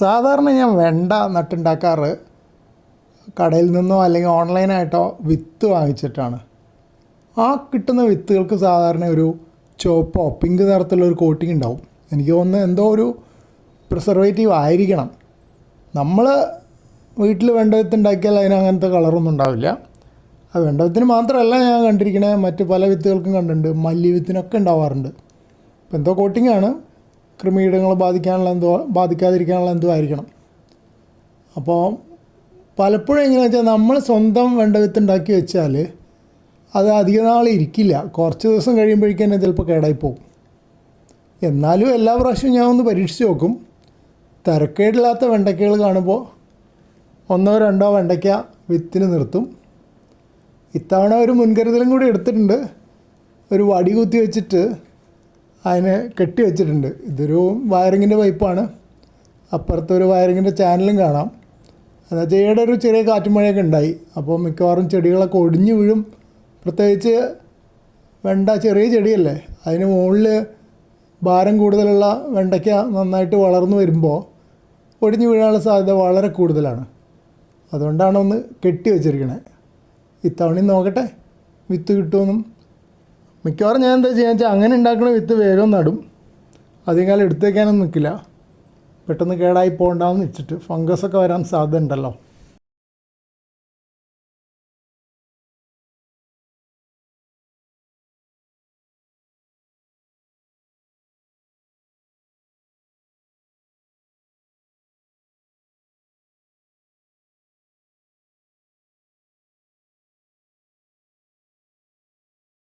സാധാരണ ഞാൻ വെണ്ട നട്ടുണ്ടാക്കാറ് കടയിൽ നിന്നോ അല്ലെങ്കിൽ ഓൺലൈനായിട്ടോ വിത്ത് വാങ്ങിച്ചിട്ടാണ്. ആ കിട്ടുന്ന വിത്തുകൾക്ക് സാധാരണ ഒരു ചുവപ്പോ പിങ്ക് നിറത്തിലുള്ള ഒരു കോട്ടിംഗ് ഉണ്ടാവും. എനിക്ക് തോന്നുന്നു എന്തോ ഒരു പ്രിസർവേറ്റീവ് ആയിരിക്കണം. നമ്മൾ വീട്ടിൽ വെണ്ട വിത്ത് ഉണ്ടാക്കിയാൽ അതിന് അങ്ങനത്തെ കളറൊന്നും ഉണ്ടാവില്ല. ആ വെണ്ട വിത്തിന് മാത്രമല്ല ഞാൻ കണ്ടിരിക്കണേ മറ്റ് പല വിത്തുകൾക്കും കണ്ടിട്ടുണ്ട് മല്ലി വിത്തിനൊക്കെ ഉണ്ടാവാറുണ്ട്. ഇപ്പം എന്തോ കോട്ടിംഗ് ആണ് കൃമികീടങ്ങൾ ബാധിക്കാനുള്ള എന്തോ ബാധിക്കാതിരിക്കാനുള്ള എന്തോ ആയിരിക്കണം. അപ്പോൾ പലപ്പോഴും എങ്ങനെയാണെന്ന് വെച്ചാൽ നമ്മൾ സ്വന്തം വെണ്ട വിത്ത് ഉണ്ടാക്കി വെച്ചാൽ അത് അധിക നാൾ ഇരിക്കില്ല. കുറച്ച് ദിവസം കഴിയുമ്പോഴേക്കും തന്നെ ചിലപ്പോൾ കേടായി പോകും എന്നാലും എല്ലാ പ്രാവശ്യവും ഞാൻ ഒന്ന് പരീക്ഷിച്ച് നോക്കും. തിരക്കേടില്ലാത്ത വെണ്ടയ്ക്കകൾ കാണുമ്പോൾ ഒന്നോ രണ്ടോ വെണ്ടയ്ക്ക വിത്തിന് നിർത്തും. ഇത്തവണ ഒരു മുൻകരുതലും കൂടി എടുത്തിട്ടുണ്ട്. ഒരു വടി കുത്തി വെച്ചിട്ട് അതിനെ കെട്ടി വെച്ചിട്ടുണ്ട്. ഇതൊരു വയറിങ്ങിന്റെ പൈപ്പാണ്. അപ്പുറത്ത് ഒരു വയറിങ്ങിന്റെ ചാനലും കാണാം. എന്നാൽ ഈയിടെ ഒരു ചെറിയ കാറ്റും മഴയൊക്കെ ഉണ്ടായി. അപ്പോൾ മിക്കവാറും ചെടികളൊക്കെ ഒടിഞ്ഞു വീഴും. പ്രത്യേകിച്ച് വെണ്ട ചെറിയ ചെടിയല്ലേ? അതിന് മുകളിൽ ഭാരം കൂടുതലുള്ള വെണ്ടയ്ക്ക നന്നായിട്ട് വളർന്നു വരുമ്പോൾ ഒടിഞ്ഞു വീഴാനുള്ള സാധ്യത വളരെ കൂടുതലാണ്. അതുകൊണ്ടാണ് ഒന്ന് കെട്ടി വെച്ചിരിക്കണേ. ഇത്തവണയും നോക്കട്ടെ. വിത്ത് കിട്ടുമെന്നും മിക്കവാറും ഞാൻ എന്താ ചെയ്യുക വെച്ചാൽ അങ്ങനെ ഉണ്ടാക്കുന്ന വിത്ത് വേഗം നടും. അധികം കാലം എടുത്തേക്കാനൊന്നും നിൽക്കില്ല പെട്ടെന്ന് കേടായി പോകണ്ടെന്ന് വെച്ചിട്ട് ഫംഗസൊക്കെ വരാൻ സാധ്യത ഉണ്ടല്ലോ